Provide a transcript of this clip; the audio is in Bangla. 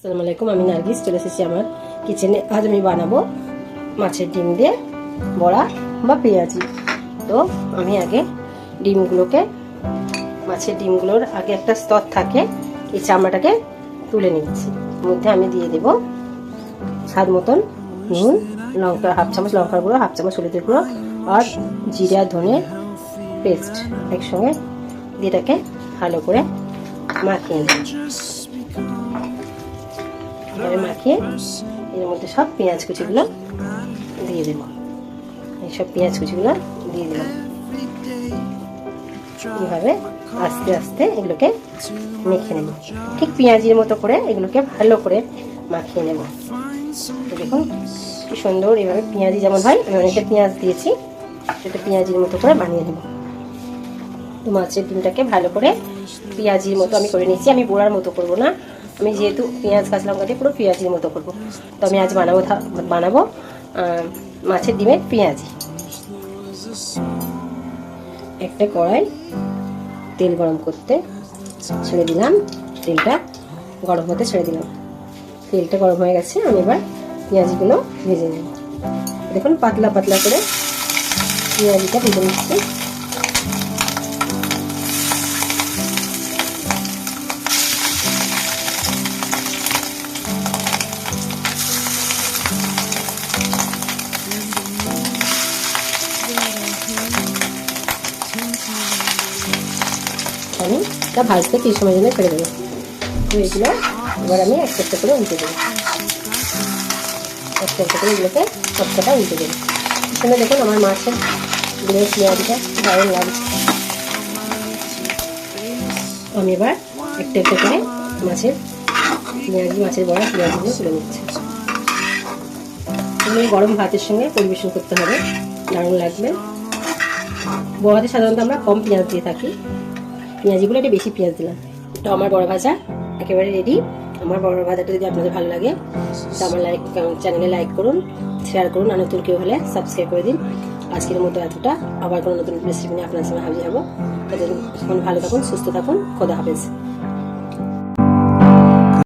আসসালামু আলাইকুম আমি নার্গিস, চলে এসেছি আমার কিচেনে আজ আমি বানাবো মাছের ডিম দিয়ে বড়া বা পেঁয়াজি। তো আমি আগে ডিমগুলোকে, মাছের ডিমগুলোর আগে একটা স্তর থাকে, এই চামড়াটাকে তুলে নিচ্ছি। মধ্যে আমি দিয়ে দেব স্বাদ মতন নুন, লঙ্কা, হাফ চামচ লঙ্কার গুঁড়ো, হাফ চামচ হলুদের গুঁড়ো আর জিরা ধনে পেস্ট একসঙ্গে দিয়ে এটাকে ভালো করে মাখিয়ে নেব। এভাবে মাখিয়ে এর মধ্যে সব পেঁয়াজ কুচিগুলো দিয়ে দেবো। এই সব পেঁয়াজ কুচিগুলো দিয়ে দিলাম এইভাবে আস্তে আস্তে এগুলোকে মেখে নেব। ঠিক পেঁয়াজির মতো করে এগুলোকে ভালো করে মাখিয়ে নেব। দেখুন, কি সুন্দর এভাবে পেঁয়াজি যেমন হয়, আমি অনেকটা পেঁয়াজ দিয়েছি, সেটা পেঁয়াজির মতো করে বানিয়ে নেব। মাছের ডিমটাকে ভালো করে পেঁয়াজির মতো আমি করে নিয়েছি। আমি বোড়ার মতো করব না আমি যেহেতু পেঁয়াজ, কাঁচা লঙ্কা দিয়ে পুরো পেঁয়াজির মতো করব। তো আমি আজ বানাবো বানাবো মাছের ডিমের পেঁয়াজি। একটা কড়াই, তেল গরম করতে ছেড়ে দিলাম, তেলটা গরম হতে ছেড়ে দিলাম। তেলটা গরম হয়ে গেছে, আমি এবার পেঁয়াজিগুলো ভেজে নেব। দেখুন, পাতলা পাতলা করে পেঁয়াজিটা ভেজে নিচ্ছি। আমি তা ভাজতে কিছু সময় জন্য ছেড়ে দেবো? তো এগুলো এবার আমি একটা একটা করে উল্টে দেবো। একটা একটা করে এগুলোকে সবকটা উল্টে দেবো। এখানে দেখুন আমার মাছের গুঁড়ো, পেঁয়াজটা দারুণ লাগছে। আমি এবার একটা একটা করে মাছের পেঁয়াজি, মাছের বড়া পেঁয়াজগুলো তুলে নিচ্ছি। এগুলো গরম ভাতের সঙ্গে পরিবেশন করতে হবে। দারুণ লাগবে। বড়াতে সাধারণত আমরা কম পেঁয়াজ দিয়ে থাকি। পেঁয়াজিগুলো একটু বেশি পেঁয়াজ দিলাম। তো আমার বড় ভাজা একেবারে রেডি আমার বড় ভাজাটা যদি আপনাদের ভালো লাগে, তো আমার লাইক চ্যানেলে লাইক করুন শেয়ার করুন, আর নতুন কেউ হলে সাবস্ক্রাইব করে দিন। আজকের মতো এতটা। আবার কোনো নতুন রেসিপি নিয়ে আপনার সঙ্গে হাজির হব। তাদের ভালো থাকুন, সুস্থ থাকুন। খোদা হাফেজ।